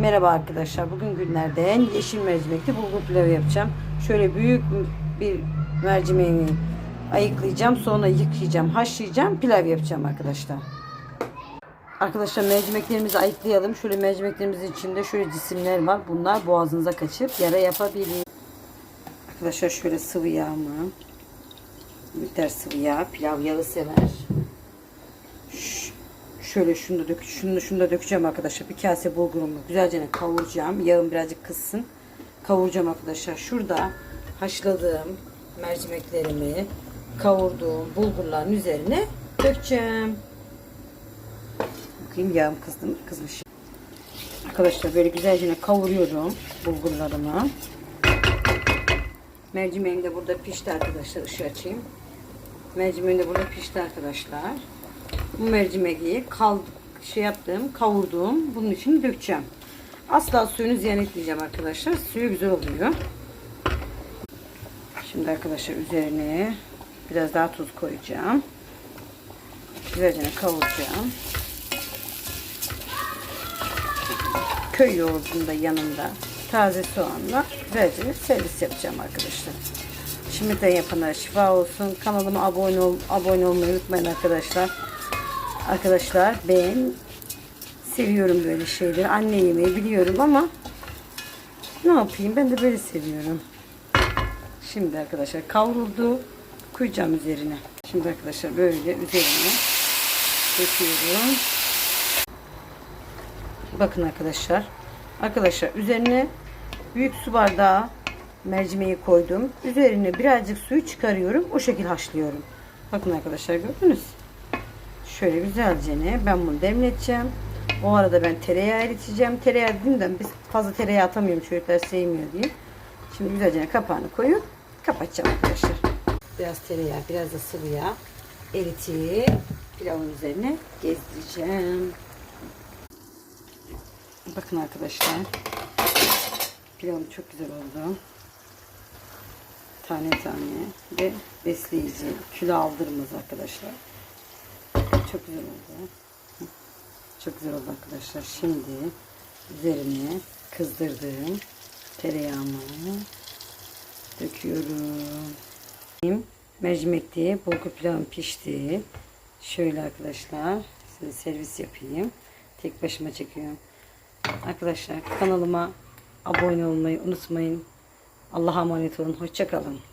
Merhaba arkadaşlar. Bugün günlerden yeşil mercimekli bulgur pilavı yapacağım. Şöyle büyük bir mercimeği ayıklayacağım. Sonra yıkayacağım, haşlayacağım. Pilav yapacağım arkadaşlar. Arkadaşlar mercimeklerimizi ayıklayalım. Şöyle mercimeklerimizin içinde şöyle cisimler var. Bunlar boğazınıza kaçıp yara yapabilir. Arkadaşlar şöyle sıvı yağımı. Miktar sıvı yağ. Pilav yağı sever. Şöyle şunu da dök, şunu, şunu da dökeceğim arkadaşlar. Bir kase bulgurumu güzelce kavuracağım. Yağım birazcık kızsın. Kavuracağım arkadaşlar. Şurada haşladığım mercimeklerimi kavurduğum bulgurların üzerine dökeceğim. Bakayım yağım kızdı mı? Kızmış. Arkadaşlar böyle güzelce kavuruyorum bulgurlarımı. Mercimeğim de burada pişti arkadaşlar. Işığı açayım. Mercimeğim de burada pişti arkadaşlar. Bu mercimeği kal şey yaptım, kavurduğum bunun için dökeceğim. Asla suyunu ziyan etmeyeceğim arkadaşlar. Suyu güzel oluyor. Şimdi arkadaşlar üzerine biraz daha tuz koyacağım. Güzelce kavuracağım. Köy yoğurdunu da yanında taze soğanla güzelce servis yapacağım arkadaşlar. Şimdiden yapana şifa olsun. Kanalıma abone ol, abone olmayı unutmayın arkadaşlar. Arkadaşlar ben seviyorum böyle şeyleri. Anne yemeği biliyorum ama ne yapayım ben de böyle seviyorum. Şimdi arkadaşlar kavruldu. Koyacağım üzerine. Şimdi arkadaşlar böyle üzerine döküyorum. Bakın arkadaşlar. Arkadaşlar üzerine büyük su bardağı mercimeği koydum. Üzerine birazcık suyu çıkarıyorum. O şekil haşlıyorum. Bakın arkadaşlar gördünüz. Şöyle güzelce ne ben bunu demleteceğim. O arada ben tereyağı eriteceğim. Tereyağı dedim de biz fazla tereyağı atamıyorum. Çocuklar sevmiyor diye. Şimdi güzelce kapağını koyup kapatacağım arkadaşlar. Biraz tereyağı, biraz da sıvı yağ eritip pilavın üzerine gezdireceğim. Bakın arkadaşlar. Pilavım çok güzel oldu. Tane tane ve besleyici. Kilo aldırmaz arkadaşlar. Çok güzel oldu. Çok güzel oldu arkadaşlar. Şimdi üzerine kızdırdığım tereyağımı döküyorum. Mercimekli bulgur pilavım pişti. Şöyle arkadaşlar size servis yapayım. Tek başıma çekiyorum. Arkadaşlar kanalıma abone olmayı unutmayın. Allah'a emanet olun. Hoşçakalın.